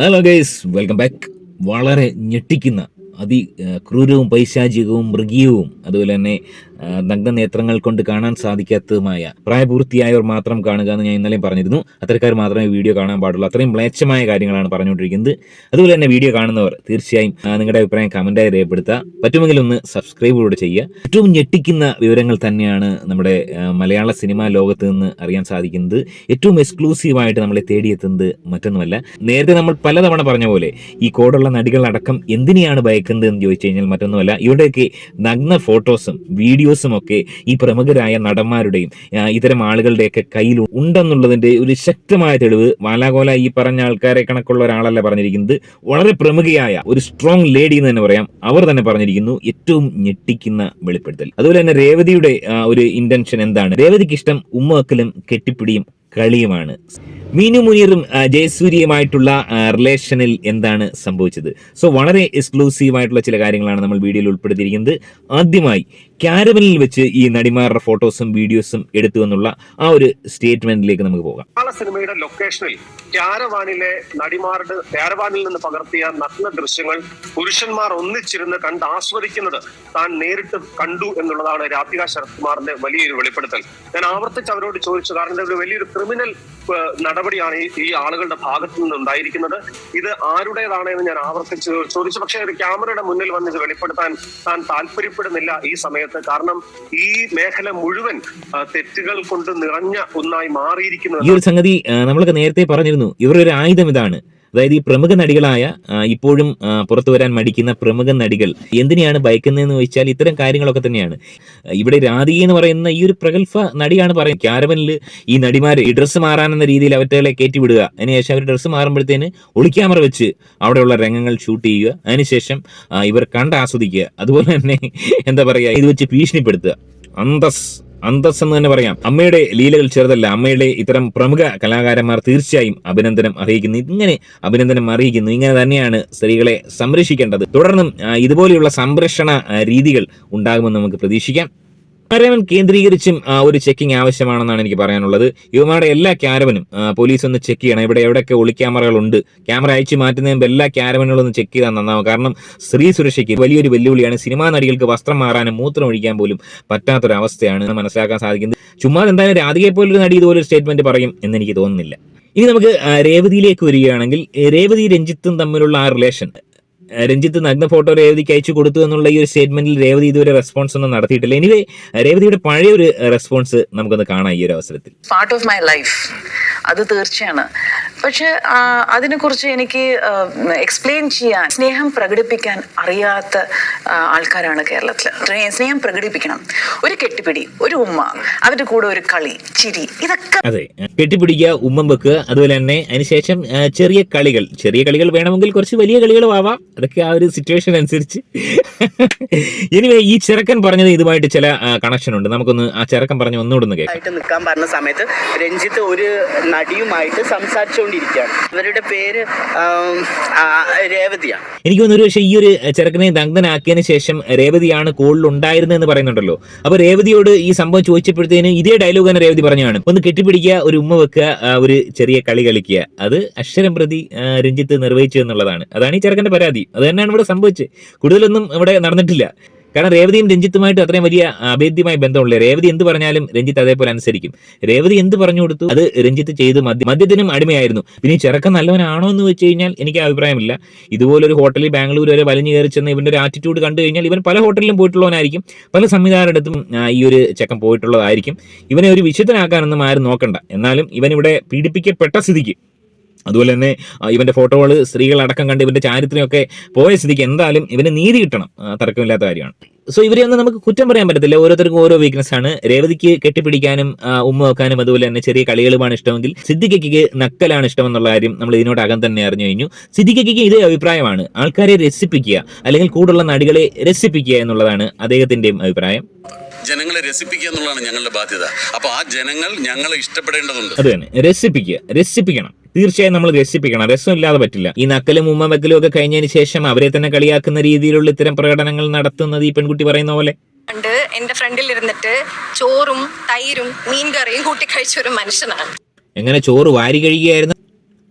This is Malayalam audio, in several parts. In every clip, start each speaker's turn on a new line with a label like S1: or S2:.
S1: ഹലോ ഗൈസ് വെൽക്കം ബാക്ക് വളരെ ഞെട്ടിക്കുന്ന അതി ക്രൂരവും പൈശാചികവും മൃഗീയവും അതുപോലെ തന്നെ നഗ്നനേത്രങ്ങൾ കൊണ്ട് കാണാൻ സാധിക്കാത്തതുമായ പ്രായപൂർത്തിയായവർ മാത്രം കാണുക എന്ന് ഞാൻ ഇന്നലെയും പറഞ്ഞിരുന്നു. അത്തരക്കാർ മാത്രമേ വീഡിയോ കാണാൻ പാടുള്ളൂ. അത്രയും മ്ലേച്ഛമായ കാര്യങ്ങളാണ് പറഞ്ഞുകൊണ്ടിരിക്കുന്നത്. അതുപോലെ തന്നെ വീഡിയോ കാണുന്നവർ തീർച്ചയായും നിങ്ങളുടെ അഭിപ്രായം കമന്റായി രേഖപ്പെടുത്തുക. പറ്റുമെങ്കിൽ ഒന്ന് സബ്സ്ക്രൈബ് കൂടെ ചെയ്യുക. ഏറ്റവും ഞെട്ടിക്കുന്ന വിവരങ്ങൾ തന്നെയാണ് നമ്മുടെ മലയാള സിനിമാ ലോകത്ത് നിന്ന് അറിയാൻ സാധിക്കുന്നത്. ഏറ്റവും എക്സ്ക്ലൂസീവായിട്ട് നമ്മളെ തേടിയെത്തുന്നത് മറ്റൊന്നുമല്ല. നേരത്തെ നമ്മൾ പലതവണ പറഞ്ഞ പോലെ ഈ കോടുള്ള നടികളടക്കം എന്തിനെയാണ് ഭയക്കുന്നത് എന്ന് ചോദിച്ചു കഴിഞ്ഞാൽ മറ്റൊന്നുമല്ല. ഇവിടെയൊക്കെ നഗ്ന ഫോട്ടോസും വീഡിയോസും ഒക്കെ ഈ പ്രമുഖരായ നടന്മാരുടെയും ഇത്തരം ആളുകളുടെയൊക്കെ കയ്യിൽ ഉണ്ടെന്നുള്ളതിന്റെ ഒരു ശക്തമായ തെളിവ് വാലാകോല ഈ പറഞ്ഞ ആൾക്കാരെ കണക്കുള്ള ഒരാളല്ല പറഞ്ഞിരിക്കുന്നത്. വളരെ പ്രമുഖയായ ഒരു സ്ട്രോങ് ലേഡി എന്ന് തന്നെ പറയാം. അവർ തന്നെ പറഞ്ഞിരിക്കുന്നു ഏറ്റവും ഞെട്ടിക്കുന്ന വെളിപ്പെടുത്തൽ. അതുപോലെ തന്നെ രേവതിയുടെ ഒരു ഇന്റൻഷൻ എന്താണ്? രേവതിക്ക് ഇഷ്ടം ഉമ്മക്കലും കെട്ടിപ്പിടിയും കളിയുമാണ്. മീനു മുനീറും ജയസൂര്യയുമായിട്ടുള്ള റിലേഷനിൽ എന്താണ് സംഭവിച്ചത്? സോ വളരെ എക്സ്ക്ലൂസീവ് ആയിട്ടുള്ള ചില കാര്യങ്ങളാണ് നമ്മൾ വീഡിയോയിൽ ഉൾപ്പെടുത്തിയിരിക്കുന്നത്. ആദ്യമായി ക്യാരവനിൽ വെച്ച് ഈ നടിമാരുടെ ഫോട്ടോസും വീഡിയോസും എടുത്തു എന്നുള്ള ആ ഒരു സ്റ്റേറ്റ്മെന്റിലേക്ക് നമുക്ക് പോകാം.
S2: സിനിമയുടെ ലൊക്കേഷനിൽ ക്യാരവാനിലെ നടിമാരുടെ ക്യാരവാനിൽ നിന്ന് പകർത്തിയ നഗ്ന ദൃശ്യങ്ങൾ പുരുഷന്മാർ ഒന്നിച്ചിരുന്ന് കണ്ട് ആസ്വദിക്കുന്നത് താൻ നേരിട്ട് കണ്ടു എന്നുള്ളതാണ് രാധിക ശരത് കുമാറിന്റെ വലിയൊരു വെളിപ്പെടുത്തൽ. ഞാൻ ആവർത്തിച്ച് അവരോട് ചോദിച്ചു കാരണം ഇത് ഒരു വലിയൊരു ക്രിമിനൽ ഏഹ്, നടപടിയാണ് ഈ ആളുകളുടെ ഭാഗത്തു നിന്ന് ഉണ്ടായിരിക്കുന്നത്. ഇത് ആരുടേതാണ് എന്ന് ഞാൻ ആവർത്തിച്ച് ചോദിച്ചു. പക്ഷേ ഒരു ക്യാമറയുടെ മുന്നിൽ വന്ന് ഇത് വെളിപ്പെടുത്താൻ താൻ താല്പര്യപ്പെടുന്നില്ല ഈ സമയത്ത്. കാരണം ഈ മേഖല മുഴുവൻ തെറ്റുകൾ കൊണ്ട് നിറഞ്ഞ ഒന്നായി മാറിയിരിക്കുന്നത്
S1: ഈ ഒരു സംഗതി നമ്മളൊക്കെ നേരത്തെ പറഞ്ഞിരുന്നു. ഇവരൊരു ആയുധം ഇതാണ്. അതായത് ഈ പ്രമുഖ നടികളായ ഇപ്പോഴും പുറത്തു വരാൻ മടിക്കുന്ന പ്രമുഖ നടികൾ എന്തിനെയാണ് ഭയക്കുന്നതെന്ന് ചോദിച്ചാൽ ഇത്തരം കാര്യങ്ങളൊക്കെ തന്നെയാണ്. ഇവിടെ രാധിക എന്ന് പറയുന്ന ഈ ഒരു പ്രഗത്ഭ നടിയാണ് പറയുന്നത്. ക്യാരവനിൽ ഈ നടിമാർ ഈ ഡ്രസ്സ് മാറാനെന്ന രീതിയിൽ അവറ്റകളെ കയറ്റി വിടുക അതിനുശേഷം അവർ ഡ്രസ്സ് മാറുമ്പോഴത്തേന് ഒളിക്യാമറ വെച്ച് അവിടെയുള്ള രംഗങ്ങൾ ഷൂട്ട് ചെയ്യുക. അതിനുശേഷം ഇവർ കണ്ട് ആസ്വദിക്കുക. അതുപോലെ തന്നെ എന്താ പറയുക ഇത് വെച്ച് ഭീഷണിപ്പെടുത്തുക. അന്തസ്. അന്തസ് എന്ന് തന്നെ പറയാം. അമ്മയുടെ ലീലകൾ ചെറുതല്ല. അമ്മയുടെ ഇത്തരം പ്രമുഖ കലാകാരന്മാർ തീർച്ചയായും അഭിനന്ദനം അറിയിക്കുന്നു ഇങ്ങനെ അഭിനന്ദനം അറിയിക്കുന്നു ഇങ്ങനെ തന്നെയാണ് സ്ത്രീകളെ സംരക്ഷിക്കേണ്ടത്. തുടർന്നും ഇതുപോലെയുള്ള സംരക്ഷണ രീതികൾ ഉണ്ടാകുമെന്ന് നമുക്ക് പ്രതീക്ഷിക്കാം. ക്യാരവൻ കേന്ദ്രീകരിച്ചും ഒരു ചെക്കിംഗ് ആവശ്യമാണെന്നാണ് എനിക്ക് പറയാനുള്ളത്. യുവമാരുടെ എല്ലാ ക്യാരവനും പോലീസ് ഒന്ന് ചെക്ക് ചെയ്യണം. ഇവിടെ എവിടെയൊക്കെ ഒളി ക്യാമറകളുണ്ട് ക്യാമറ അയച്ചു മാറ്റുന്നതിന് എല്ലാ ക്യാരവനുകളും ഒന്ന് ചെക്ക് ചെയ്താൽ നന്നാവും. കാരണം സ്ത്രീ സുരക്ഷയ്ക്ക് വലിയൊരു വെല്ലുവിളിയാണ് സിനിമാ നടികൾക്ക് വസ്ത്രം മാറാനും മൂത്രം ഒഴിക്കാൻ പോലും പറ്റാത്തൊരവസ്ഥയാണ് മനസ്സിലാക്കാൻ സാധിക്കുന്നത്. ചുമ്മാ എന്തായാലും രാധികയെ പോലൊരു നടി ഇതുപോലൊരു സ്റ്റേറ്റ്മെന്റ് പറയും എന്ന് എനിക്ക് തോന്നുന്നില്ല. ഇനി നമുക്ക് രേവതിയിലേക്ക് വരികയാണെങ്കിൽ രേവതി രഞ്ജിത്തും തമ്മിലുള്ള ആ റിലേഷൻ രഞ്ജിത്ത് നഗ്ന ഫോട്ടോ രേവതിക്ക് അയച്ചു കൊടുത്തു എന്നുള്ള ഈ ഒരു സ്റ്റേറ്റ്മെന്റിൽ രേവതി ഇതുവരെ റെസ്പോൺസ് ഒന്നും നടത്തിയിട്ടില്ല. എനിവേ രേവതിയുടെ പഴയ ഒരു റെസ്പോൺസ് നമുക്കൊന്ന് കാണാം ഈ ഒരു അവസരത്തിൽ.
S3: പാർട്ട് ഓഫ് മൈ ലൈഫ് അത് തീർച്ചയാണ്. പക്ഷെ അതിനെക്കുറിച്ച് എനിക്ക് എക്സ്പ്ലെയിൻ ചെയ്യാൻ സ്നേഹം പ്രകടിപ്പിക്കാൻ അറിയാത്ത ആൾക്കാരാണ് കേരളത്തിൽ സ്നേഹം പ്രകടിപ്പിക്കണം. ഒരു കെട്ടിപ്പിടി ഒരു ഉമ്മ അവരുടെ കൂടെ ഒരു കളി ചിരി ഇതൊക്കെ
S1: അതെ. കെട്ടിപ്പിടിക്കുക ഉമ്മം വെക്കുക അതുപോലെ തന്നെ അതിനുശേഷം ചെറിയ കളികൾ. ചെറിയ കളികൾ വേണമെങ്കിൽ കുറച്ച് വലിയ കളികളും ആവാം അതൊക്കെ ആ ഒരു സിറ്റുവേഷൻ അനുസരിച്ച്. എനിവേ ഈ ചെറുക്കൻ പറഞ്ഞത് ഇതുമായിട്ട് ചില കണക്ഷൻ ഉണ്ട്. നമുക്കൊന്ന് ആ ചെറുക്കൻ പറഞ്ഞ ഒന്നുകൂടെ ഒന്ന് കേൾക്കാം.
S4: നിൽക്കാൻ പറഞ്ഞ സമയത്ത് രഞ്ജിത്ത് ഒരു നടിയുമായിട്ട് സംസാരിച്ചുകൊണ്ടിരിക്കുകയാണ് ഇവരുടെ പേര് രേവതിയാണ്
S1: എനിക്ക് തോന്നുന്നു ഒരു പക്ഷേ ഈ ഒരു ചെറുക്കനെ ദഗ്ധനാക്കിയതിന് ശേഷം രേവതിയാണ് കോളിൽ ഉണ്ടായിരുന്നതെന്ന് പറയുന്നുണ്ടല്ലോ. അപ്പൊ രേവതിയോട് ഈ സംഭവം ചോദിച്ചപ്പോഴത്തേന് ഇതേ ഡയലോഗ് തന്നെ രേവതി പറഞ്ഞാണ് ഒന്ന് കെട്ടിപ്പിടിക്കുക ഒരു ഉമ്മ വെക്കുക ഒരു ചെറിയ കളി കളിക്കുക. അത് അക്ഷരം പ്രതി രഞ്ജിത്ത് നിർവഹിച്ചു എന്നുള്ളതാണ്. അതാണ് ഈ ചെറുക്കന്റെ പരാതി. അത് തന്നെയാണ് ഇവിടെ സംഭവിച്ചത്. കൂടുതലൊന്നും ഇവിടെ നടന്നിട്ടില്ല. കാരണം രേവതിയും രഞ്ജിത്തുമായിട്ട് അത്രയും വലിയ അഭേദ്യമായ ബന്ധമുള്ള രേവതി എന്ത് പറഞ്ഞാലും രഞ്ജിത്ത് അതേപോലെ അനുസരിക്കും. രേവതി എന്ത് പറഞ്ഞു കൊടുത്തു അത് രഞ്ജിത്ത് ചെയ്ത് മദ്യ മദ്യത്തിനും അടിമയായിരുന്നു. പിന്നെ ഈ ചെറുക്കൻ നല്ലവനാണോ എന്ന് വെച്ച് കഴിഞ്ഞാൽ എനിക്ക് അഭിപ്രായമില്ല. ഇതുപോലൊരു ഹോട്ടലിൽ ബാംഗ്ലൂർ വരെ വലിഞ്ഞു കയറി ചെന്ന് ഇവന്റെ ഒരു ആറ്റിറ്റ്യൂഡ് കണ്ടു കഴിഞ്ഞാൽ ഇവൻ പല ഹോട്ടലിലും പോയിട്ടുള്ളവനായിരിക്കും. പല സംവിധാനങ്ങളുടെ ഈ ഒരു ചെക്കൻ പോയിട്ടുള്ളതായിരിക്കും. ഇവനെ ഒരു വിശുദ്ധനാക്കാനൊന്നും ആരും നോക്കണ്ട. എന്നാലും ഇവൻ പീഡിപ്പിക്കപ്പെട്ട സ്ഥിതിക്ക്. അതുപോലെ തന്നെ ഇവന്റെ ഫോട്ടോകൾ സ്ത്രീകളടക്കം കണ്ട് ഇവന്റെ ചാരിത്രമൊക്കെ പോയ സ്ഥിതിക്ക് എന്തായാലും ഇവന് നീതി കിട്ടണം. തർക്കമില്ലാത്ത കാര്യമാണ്. സോ ഇവരെ ഒന്നും നമുക്ക് കുറ്റം പറയാൻ പറ്റത്തില്ല. ഓരോരുത്തർക്കും ഓരോ വീക്ക്നെസ് ആണ്. രേവതിക്ക് കെട്ടിപ്പിടിക്കാനും ഉമ്മ വെക്കാനും അതുപോലെ തന്നെ ചെറിയ കളികളുമാണ് ഇഷ്ടമെങ്കിൽ സിദ്ദിഖയ്ക്ക് നക്കലാണ് ഇഷ്ടമെന്നുള്ള കാര്യം നമ്മൾ ഇതിനോടകം തന്നെ അറിഞ്ഞു കഴിഞ്ഞു. സിദ്ദിഖയ്ക്ക് ഇതേ അഭിപ്രായമാണ്. ആൾക്കാരെ രസിപ്പിക്കുക അല്ലെങ്കിൽ കൂടുള്ള നടികളെ രസിപ്പിക്കുക എന്നുള്ളതാണ് അദ്ദേഹത്തിന്റെയും അഭിപ്രായം.
S5: ജനങ്ങളെ രസിപ്പിക്കുക എന്നുള്ളതാണ് ഞങ്ങളുടെ ബാധ്യത. അപ്പൊ ആ ജനങ്ങൾ ഞങ്ങളെ ഇഷ്ടപ്പെടേണ്ടതുണ്ട്.
S1: അത് തന്നെ. രസിപ്പിക്കുക. രസിപ്പിക്കണം. തീർച്ചയായും നമ്മൾ രസിപ്പിക്കണം. രസമില്ലാതെ പറ്റില്ല. ഈ നക്കലും ഉമ്മ വെക്കലും ഒക്കെ കഴിഞ്ഞതിന് ശേഷം അവരെ തന്നെ കളിയാക്കുന്ന രീതിയിലുള്ള ഇത്തരം പ്രകടനങ്ങൾ നടത്തുന്നത് ഈ പെൺകുട്ടി പറയുന്ന പോലെ.
S6: എന്റെ ഫ്രണ്ടിൽ ഇരുന്നിട്ട് ചോറും തൈരും മീൻകറിയും കൂട്ടി കഴിച്ച ഒരു മനുഷ്യനാണ്.
S1: എങ്ങനെ ചോറ് വാരി കഴിയുകയായിരുന്നു?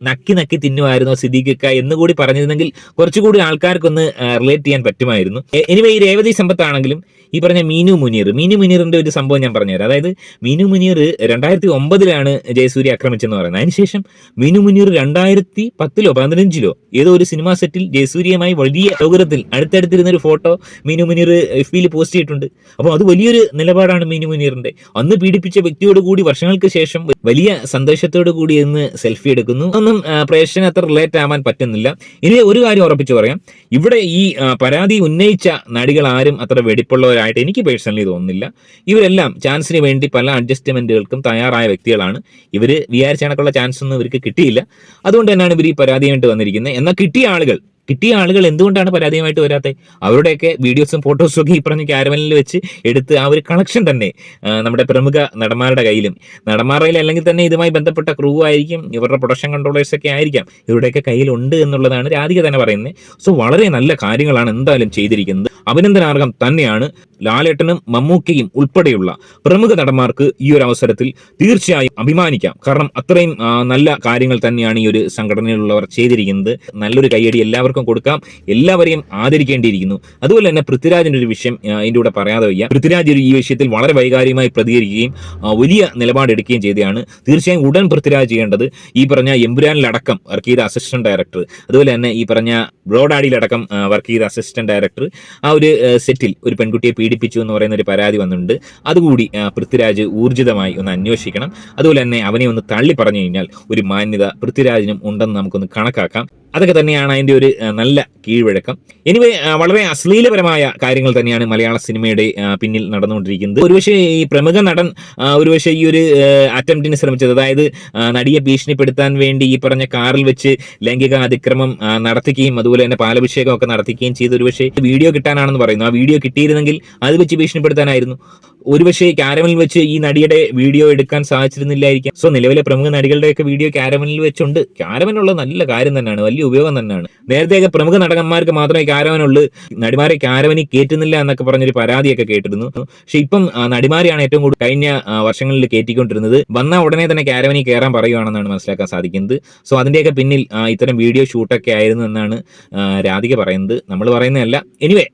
S1: നക്കി നക്കി തിന്നുമായിരുന്നോ സിദ്ദീഖിക്ക എന്ന് കൂടി പറഞ്ഞിരുന്നെങ്കിൽ കുറച്ചുകൂടി ആൾക്കാർക്കൊന്ന് റിലേറ്റ് ചെയ്യാൻ പറ്റുമായിരുന്നു. എനിവേ ഈ രേവതി സമ്പത്താണെങ്കിലും ഈ പറഞ്ഞ മീനു മുനീർ. മീനു മുനീറിന്റെ ഒരു സംഭവം ഞാൻ പറഞ്ഞുതരാം. അതായത് മീനു മുനീർ രണ്ടായിരത്തി ഒമ്പതിലാണ് ജയസൂര്യ ആക്രമിച്ചെന്ന് പറയുന്നത്. അതിനുശേഷം മീനു മുനീർ രണ്ടായിരത്തി പത്തിലോ പതിനഞ്ചിലോ ഏതോ ഒരു സിനിമാ സെറ്റിൽ ജയസൂര്യയുമായി വലിയ സൗകര്യത്തിൽ അടുത്തടുത്തിരുന്ന ഒരു ഫോട്ടോ മീനു മുനീർ എഫ് ബിയിൽ പോസ്റ്റ് ചെയ്തിട്ടുണ്ട്. അപ്പോൾ അത് വലിയൊരു നിലപാടാണ് മീനു മുനീറിന്റെ. അന്ന് പീഡിപ്പിച്ച വ്യക്തിയോട് കൂടി വർഷങ്ങൾക്ക് ശേഷം വലിയ സന്തോഷത്തോടു കൂടി ഇന്ന് സെൽഫി എടുക്കുന്നു. ഒന്നും പ്രേക്ഷകന് അത്ര റിലേറ്റ് ആവാൻ പറ്റുന്നില്ല. ഇനി ഒരു കാര്യം ഉറപ്പിച്ചു പറയാം. ഇവിടെ ഈ പരാതി ഉന്നയിച്ച നടികൾ ആരും അത്ര വെടിപ്പുള്ളവരായിട്ട് എനിക്ക് പേഴ്സണലി തോന്നുന്നില്ല. ഇവരെല്ലാം ചാൻസിന് വേണ്ടി പല അഡ്ജസ്റ്റ്മെന്റുകൾക്കും തയ്യാറായ വ്യക്തികളാണ്. ഇവർ വിചാരിച്ച കണക്കുള്ള ചാൻസ് ഒന്നും ഇവർക്ക് കിട്ടിയില്ല. അതുകൊണ്ട് തന്നെയാണ് ഇവർ ഈ പരാതിയായിട്ട് വന്നിരിക്കുന്നത്. എന്നാൽ കിട്ടിയ ആളുകൾ കിട്ടിയ ആളുകൾ എന്തുകൊണ്ടാണ് പരാതിയുമായിട്ട് വരാത്തത്? അവരുടെയൊക്കെ വീഡിയോസും ഫോട്ടോസും ഒക്കെ ഈ പറഞ്ഞ ക്യാരമലിൽ വെച്ച് എടുത്ത് ആ ഒരു കളക്ഷൻ തന്നെ നമ്മുടെ പ്രമുഖ നടന്മാരുടെ കയ്യിലും. നടന്മാരുടെ അല്ലെങ്കിൽ തന്നെ ഇതുമായി ബന്ധപ്പെട്ട ക്രൂ ആയിരിക്കും ഇവരുടെ പ്രൊഡക്ഷൻ കൺട്രോളേഴ്സ് ഒക്കെ ആയിരിക്കാം. ഇവരുടെയൊക്കെ കയ്യിലുണ്ട് എന്നുള്ളതാണ് രാധിക തന്നെ പറയുന്നത്. സോ വളരെ നല്ല കാര്യങ്ങളാണ് എന്തായാലും ചെയ്തിരിക്കുന്നത്. അഭിനന്ദനാർഹം തന്നെയാണ്. ലാലേട്ടനും മമ്മൂക്കയും ഉൾപ്പെടെയുള്ള പ്രമുഖ നടന്മാർക്ക് ഈ ഒരു അവസരത്തിൽ തീർച്ചയായും അഭിമാനിക്കാം. കാരണം അത്രയും നല്ല കാര്യങ്ങൾ തന്നെയാണ് ഈ ഒരു സംഘടനയിലുള്ളവർ ചെയ്തിരിക്കുന്നത്. നല്ലൊരു കൈയടി എല്ലാവർക്കും കൊടുക്കാം. എല്ലാവരെയും ആദരിക്കേണ്ടിയിരിക്കുന്നു. അതുപോലെ തന്നെ പൃഥ്വിരാജിന്റെ ഒരു വിഷയം ആ, ഇതിന്റെ കൂടെ പറയാതെ വയ്യ. പൃഥ്വിരാജ് ഈ വിഷയത്തിൽ വളരെ വൈകാരികമായി പ്രതികരിക്കുകയും വലിയ നിലപാടെടുക്കുകയും ചെയ്തതാണ് തീർച്ചയായും ഉടൻ പൃഥ്വിരാജ് ചെയ്യേണ്ടത് ഈ പറഞ്ഞ എമ്പുരാനിലടക്കം വർക്ക് ചെയ്ത അസിസ്റ്റന്റ് ഡയറക്ടർ അതുപോലെ തന്നെ ഈ പറഞ്ഞ ബ്രോഡാഡിയിലടക്കം വർക്ക് ചെയ്ത അസിസ്റ്റന്റ് ഡയറക്ടർ ആ ഒരു സെറ്റിൽ ഒരു പെൺകുട്ടിയെ പീഡിപ്പിച്ചു എന്ന് പറയുന്ന ഒരു പരാതി വന്നിട്ടുണ്ട്. അതുകൂടി പൃഥ്വിരാജ് ഊർജിതമായി ഒന്ന് അന്വേഷിക്കണം. അതുപോലെ തന്നെ അവനെ ഒന്ന് തള്ളി പറഞ്ഞു കഴിഞ്ഞാൽ ഒരു മാന്യത പൃഥ്വിരാജിനും ഉണ്ടെന്ന് നമുക്കൊന്ന് കണക്കാക്കാം. അതൊക്കെ തന്നെയാണ് അതിന്റെ ഒരു നല്ല കീഴ്വഴക്കം. എനിവേ വളരെ അശ്ലീലപരമായ കാര്യങ്ങൾ തന്നെയാണ് മലയാള സിനിമയുടെ പിന്നിൽ നടന്നുകൊണ്ടിരിക്കുന്നത്. ഒരുപക്ഷെ ഈ പ്രമുഖ നടൻ ഒരുപക്ഷെ ഈ ഒരു അറ്റംപ്റ്റിന് ശ്രമിച്ചത് അതായത് നടിയെ ഭീഷണിപ്പെടുത്താൻ വേണ്ടി ഈ പറഞ്ഞ കാറിൽ വെച്ച് ലൈംഗിക അതിക്രമം നടത്തുകയും അതുപോലെ തന്നെ പാലഭിഷേകം ഒക്കെ നടത്തിക്കുകയും ചെയ്ത് ഒരുപക്ഷെ വീഡിയോ കിട്ടാനാണെന്ന് പറയുന്നു. ആ വീഡിയോ കിട്ടിയിരുന്നെങ്കിൽ അത് വെച്ച് ഭീഷണിപ്പെടുത്താനായിരുന്നു. ഒരുപക്ഷെ ക്യാരമലിൽ വെച്ച് ഈ നടിയുടെ വീഡിയോ എടുക്കാൻ സാധിച്ചിരുന്നില്ലായിരിക്കാം. സോ നിലവിലെ പ്രമുഖ നടികളുടെയൊക്കെ വീഡിയോ ക്യാരമലിൽ വെച്ചുണ്ട്. ക്യാരമലുള്ള നല്ല കാര്യം തന്നെയാണ്. വലിയ ഉപയോഗം തന്നെയാണ്. നേരത്തെയൊക്കെ പ്രമുഖ നടന്മാർക്ക് മാത്രമേ കാരവനുള്ളൂ നടിമാരെ കാരവനി കയറ്റുന്നില്ല എന്നൊക്കെ പറഞ്ഞൊരു പരാതിയൊക്കെ കേട്ടിരുന്നു. പക്ഷെ ഇപ്പം നടിമാരെയാണ് ഏറ്റവും കൂടുതൽ കഴിഞ്ഞ വർഷങ്ങളിൽ കയറ്റിക്കൊണ്ടിരുന്നത് വന്ന ഉടനെ തന്നെ കാരവനി കയറാൻ പറയുകയാണെന്നാണ് മനസ്സിലാക്കാൻ സാധിക്കുന്നത്. സോ അതിന്റെയൊക്കെ പിന്നിൽ ഇത്തരം വീഡിയോ ഷൂട്ടൊക്കെ ആയിരുന്നു എന്നാണ് രാധിക പറയുന്നത്. നമ്മൾ പറയുന്നതല്ല. എനിവേ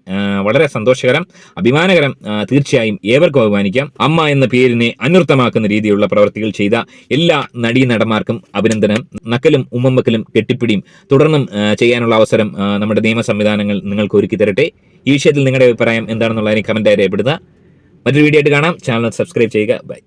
S1: വളരെ സന്തോഷകരം അഭിമാനകരം തീർച്ചയായും ഏവർക്കും അഭിമാനിക്കാം അമ്മ എന്ന പേരിനെ അനുർത്ഥമാക്കുന്ന രീതിയിലുള്ള പ്രവർത്തികൾ ചെയ്ത എല്ലാ നടീ നടന്മാർക്കും അഭിനന്ദനം. നക്കലും ഉമ്മമ്മക്കലും കെട്ടിപ്പിടിയും തുടർന്നും ചെയ്യാനുള്ള അവസരം നമ്മുടെ നിയമ സംവിധാനങ്ങൾ നിങ്ങൾക്ക് ഒരുക്കി തരട്ടെ. ഈ വിഷയത്തിൽ നിങ്ങളുടെ അഭിപ്രായം എന്താണെന്നുള്ളതിനെ കമന്റായി രേഖപ്പെടുത്തുക. മറ്റൊരു വീഡിയോ ആയിട്ട് കാണാം. ചാനൽ സബ്സ്ക്രൈബ് ചെയ്യുക. ബൈ